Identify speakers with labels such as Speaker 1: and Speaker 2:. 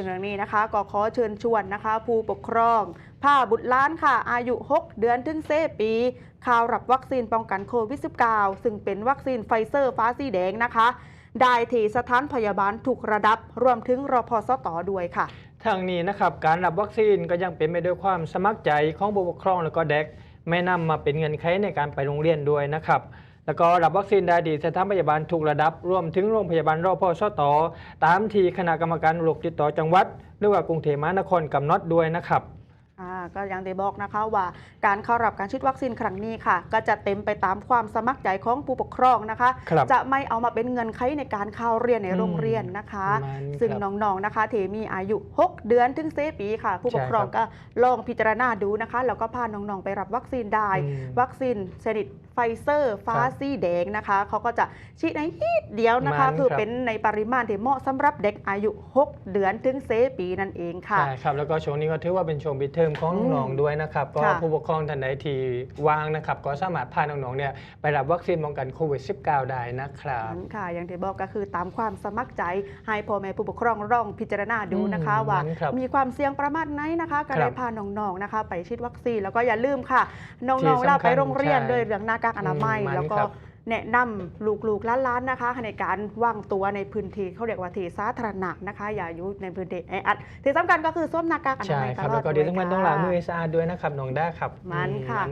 Speaker 1: ซึ่งเรื่องนี้นะคะก็ขอเชิญชวนนะคะ ผู้ปกครองพาบุตรล้านค่ะ อายุ 6 เดือนถึงเซปีข่าวรับวัคซีนป้องกันโควิด -19 ซึ่งเป็นวัคซีนไฟเซอร์ฟ้าสีแดงนะคะ ได้ที่สถานพยาบาลถูกระดับ รวมถึงรอพสตอด้วยค่ะ
Speaker 2: ทางนี้นะครับการรับวัคซีนก็ยังเป็นไปด้วยความสมัครใจของผู้ปกครองและก็เด็ก ไม่นำมาเป็นเงินไขในการไปโรงเรียนด้วยนะครับ แล้วก็รับวัคซีนได้ดีสถานพยาบาลถูกระดับ รวมถึงโรงพยาบาลรอพอชตตามที่คณะกรรมการโรคติดต่อจังหวัดหรือว่ากรุงเทพมหานครกำหนดด้วยนะครับ
Speaker 1: ก็ยังได้บอกนะคะว่าการเข้ารับการฉีดวัคซีนครั้งนี้ค่ะ ก็จะเต็มไปตามความสมัครใจของผู้ปกครองนะคะ
Speaker 2: ครับ
Speaker 1: จะไม่เอามาเป็นเงินไขในการเข้าเรียนในโรงเรียนนะคะ
Speaker 2: มัน
Speaker 1: ซึ่ง
Speaker 2: ครับ
Speaker 1: น้องๆนะคะที่มีอายุ 6 เดือนถึงเซปีค่ะ ผู้ปกครอง
Speaker 2: ใช่ครับ
Speaker 1: ก็ลองพิจารณาดูนะคะ แล้วก็พาน้องๆไปรับวัคซีนได้
Speaker 2: อืม
Speaker 1: วัคซีนชนิดไฟเซอร์ฟ้า
Speaker 2: ครับ
Speaker 1: สีแดงนะคะเขาก็จะฉีดในนิดเดียวนะคะ
Speaker 2: มัน
Speaker 1: คือ
Speaker 2: ครับ
Speaker 1: เป็นในปริมาณที่เหมาะสำหรับเด็กอายุ 6 เดือนถึงเซปีนั่นเองค่ะ
Speaker 2: ใช่ครับ แล้วก็ช่วงนี้ก็ถือว่าเป็นช่วงปิดเทอมของ
Speaker 1: อืม
Speaker 2: น้องๆด้วยนะครับก็
Speaker 1: ค่ะ
Speaker 2: ผู้ปกครองท่านใดที่ว่างนะครับ ก็สามารถพาน้องๆเนี่ยไปรับวัคซีนป้องกันโควิด -19 ได้นะครับ
Speaker 1: นั้นค่ะอย่างที่บอกก็คือตามความสมัครใจให้พ่อแม่ผู้ปกครองร่องพิจารณาดูนะคะ
Speaker 2: อืม
Speaker 1: ว่า
Speaker 2: นั้นครับ
Speaker 1: มีความเสี่ยงประมาณไหนนะคะก็
Speaker 2: ครั
Speaker 1: ได้
Speaker 2: บ
Speaker 1: พาน้องๆนะคะ ไปฉีดวัคซีนแล้วก็อย่าลืมค่ะ น้
Speaker 2: ที่
Speaker 1: องๆเรา
Speaker 2: สำคัญ
Speaker 1: ไปโรงเรียน
Speaker 2: ใช่
Speaker 1: ด้วยเรื่องหน้ากากอนามัย
Speaker 2: อืมมัน
Speaker 1: แล้วก็
Speaker 2: ครับ
Speaker 1: แนะนำลูกๆล้านๆนะคะ ในการวางตัวในพื้นที่เขาเรียกว่าที่สาธารณะนะคะ อย่าอยู่ในพื้นที่แออัดที่สำคัญก็คือสวมหน้ากากอนา
Speaker 2: ใช่
Speaker 1: มัยต
Speaker 2: ครับ
Speaker 1: ลอ
Speaker 2: แล้
Speaker 1: ด
Speaker 2: วก็ที่
Speaker 1: ด้วย
Speaker 2: สำคัญต้องล้างมือให้
Speaker 1: ค่ะ
Speaker 2: สะอาดด้วยนะครับน้องด้าครับ
Speaker 1: มันค่ะ
Speaker 2: อื